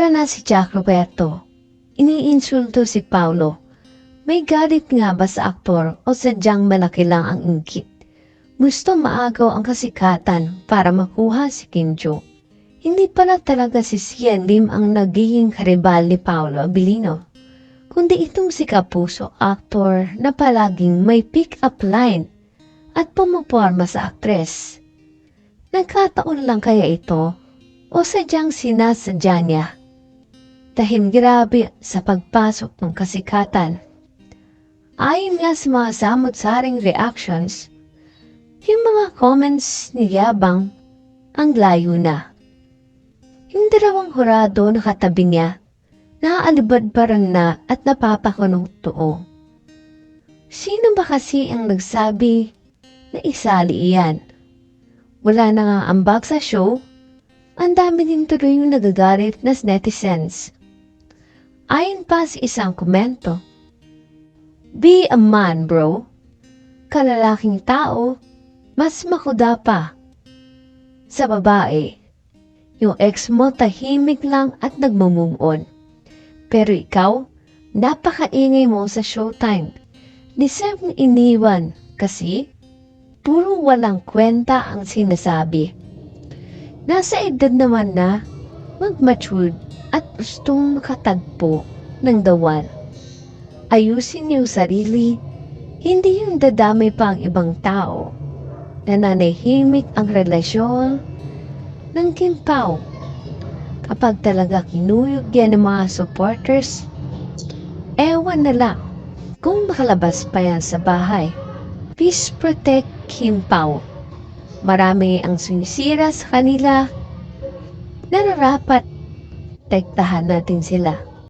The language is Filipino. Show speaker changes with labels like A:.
A: Sobra na si Jack Roberto. Iniinsulto si Paulo. May galit nga ba sa aktor o sadyang malaki lang ang ingkit? Gusto maagaw ang kasikatan para makuha si Kinjo. Hindi pala talaga si Sian Lim ang nagiging karibal ni Paolo Abilino, kundi itong si Kapuso actor na palaging may pick-up line at pumuporma sa aktres. Nagkataon lang kaya ito o sadyang sinasadya niya dahil grabe sa pagpasok ng kasikatan. Ayon nga sa mga samot-saring reactions, yung mga comments ni Yabang ang layo na. Yung dalawang hurado na katabi niya, naaalibad parang na at napapakunong too. Sino ba kasi ang nagsabi na isali iyan? Wala na nga ambag sa show, ang dami din tuloy yung nagagalit na netizens. Ayon pa sa isang komento, Be a man, bro. Kalalaking tao, mas makuda pa. Sa babae, yung ex mo tahimik lang at nagmumove. Pero ikaw, napakaingay mo sa showtime. Deserve mo iniwan kasi puro walang kwenta ang sinasabi. Nasa edad naman na mag-matured at gustong makatagpo ng dawan. Ayusin niyo sarili, hindi yung dadamay pa ang ibang tao. Nananahimik ang relasyon ng kimpaw. Kapag talaga kinuyog yan ng mga supporters, ewan na lang kung makalabas pa yan sa bahay. Please protect Kimpaw. Marami ang sinisira sa kanila. Nararapat, tektahan natin sila.